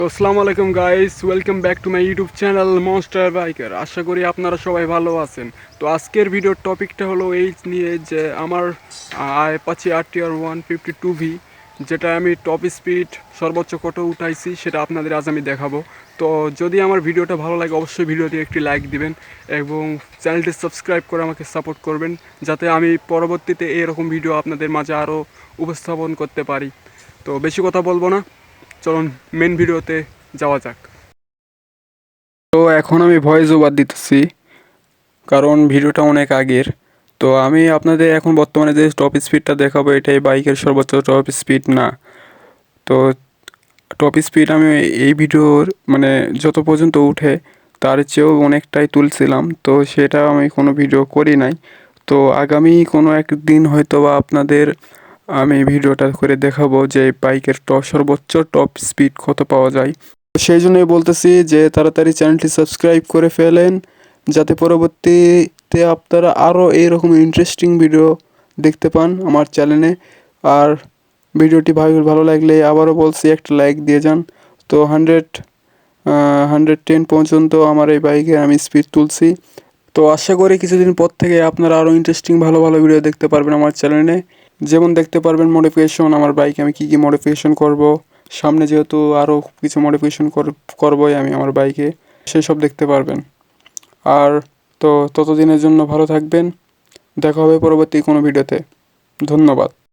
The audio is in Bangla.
তো আসসালামু আলাইকুম guys welcome back to my YouTube channel Monster Biker আশা করি আপনারা সবাই ভালো আছেন। তো আজকের ভিডিওর টপিকটা হলো এই নিয়ে যে আমার Apache R T R one fifty two V যেটা আমি টপ স্পিড সর্বোচ্চ কত উঠাইছি সেটা আপনাদের আজ আমি দেখাবো। তো যদি আমার ভিডিওটা ভালো লাগে, অবশ্যই ভিডিওতে একটি লাইক দিবেন এবং চ্যানেলটি সাবস্ক্রাইব করে আমাকে সাপোর্ট করবেন, যাতে আমি পরবর্তীতে এরকম ভিডিও আপনাদের মাঝে আরও উপস্থাপন করতে পারি। তো বেশি কথা বলব না। চলুন মেন ভিডিওতে যাওয়া যাক। তো এখন আমি ভয়েস ওভার দিতেছি, কারণ ভিডিওটা অনেক আগের। তো আমি আপনাদের এখন বর্তমানে যে টপ স্পিডটা দেখাবো, এটাই বাইকের সর্বোচ্চ টপ স্পিড না। তো টপ স্পিড আমি এই ভিডিওর মানে যত পর্যন্ত উঠে, তার চেয়েও অনেকটাই তুলছিলাম। তো সেটা আমি কোনো ভিডিও করি নাই। তো আগামী কোনো একদিন হয়তো বা আপনাদের আমি ভিডিওটা করে দেখাবো যে বাইকের টপ সর্বোচ্চ টপ স্পিড কত পাওয়া যায়। সেই জন্যই বলতেছি যে তাড়াতাড়ি চ্যানেলটি সাবস্ক্রাইব করে ফেলেন, যাতে পরবর্তীতে আপনারা আরও এইরকম ইন্টারেস্টিং ভিডিও দেখতে পান আমার চ্যানেলে। আর ভিডিওটি ভালো ভালো লাগলে আবারও বলছি একটা লাইক দিয়ে যান। তো হান্ড্রেড হান্ড্রেড টেন পর্যন্ত আমার এই বাইকে আমি স্পিড তুলছি। তো আশা করি কিছুদিন পর থেকে আপনারা আরও ইন্টারেস্টিং ভালো ভালো ভিডিও দেখতে পারবেন আমার চ্যানেলে। যেমন দেখতে পারবেন মডিফিকেশন আমার বাইকে আমি কি কি মডিফিকেশন করব। সামনে যেহেতু আরও কিছু মডিফিকেশন করবই আমি আমার বাইকে সেসব দেখতে পারবেন। আর তো ততদিনের জন্য ভালো থাকবেন। দেখা হবে পরবর্তী কোনো ভিডিওতে ধন্যবাদ।